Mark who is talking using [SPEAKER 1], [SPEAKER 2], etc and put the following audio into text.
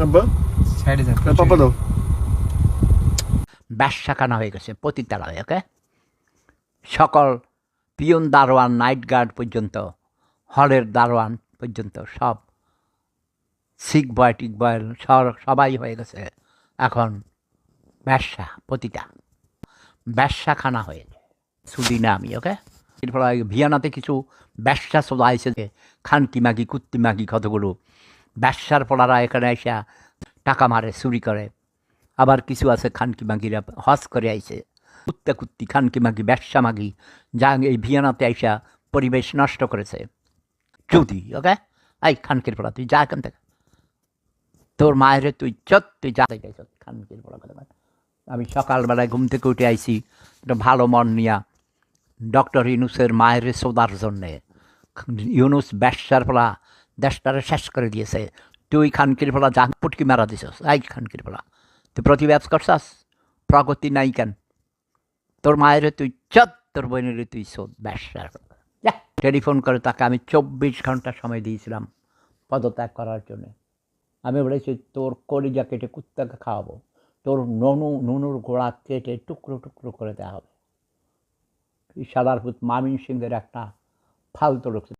[SPEAKER 1] আব্বা
[SPEAKER 2] সাইডে যান
[SPEAKER 1] এ, পাপা দাও।
[SPEAKER 3] ব্যবসাখানা হয়ে গেছে পতিতালয় ওকে? সকল পিয়ন দারোয়ান নাইট গার্ড পর্যন্ত হলের দারোয়ান পর্যন্ত সব শিখ বয় টিক বয় সব- সবাই হয়ে গেছে। এখন ব্যবসা পতিতা। ব্যবসাখানা হয়ে সুদি না আমি ওকে? এরপর ভিয়ানাতে কিছু ব্যবসা চলা আইছে খানকি মাগি কুত্তি মাগি কতগুলো ব্যবসার পড়ারা এখানে এসে টাকা মারে, চুরি করে। আবার কিছু আছে খানকি মাগিরা হজ করে আইছে। কুত্তা কুত্তি, খানকি মাগি, ব্যবসা মাগি, যা এই ভিয়ানাতে আইসা পরিবেশ নষ্ট করেছে। চুদি, ওকে? এই খানকির পড়া তুই যা এখান থেকে। তোর মায়ের তুই চত, তুই যা যাইছ খানকির পড়া আমি সকালবেলায় ঘুম থেকে উঠে আইছি, একটা ভালো মন নিয়া ডক্টর ইউনুসের মায়ের সোদার জন্যে। ইউনুস ব্যবসার ফলা দেশটারে শেষ করে দিয়েছে। তুই খানকির ফলা যা পুটকি মারা দিছস। এই খানকির ফলা তুই প্রতিবাদ করছাস? প্রগতি নাই কেন? তোর মায়ের তুই চত তোর বোনের তুই শোধ ব্যবসার টেলিফোন করে তাকে আমি চব্বিশ ঘণ্টা সময় দিয়েছিলাম পদত্যাগ করার জন্য। আমি বলেছি, তোর কলিজা কেটে কুত্তাকে খাওয়াবো। তোর ননু, নুনুর গোড়া কেটে টুকরো টুকরো করে দেওয়া হবে। সাদার পুত মামিন সিংহের একটা ফালতু লোক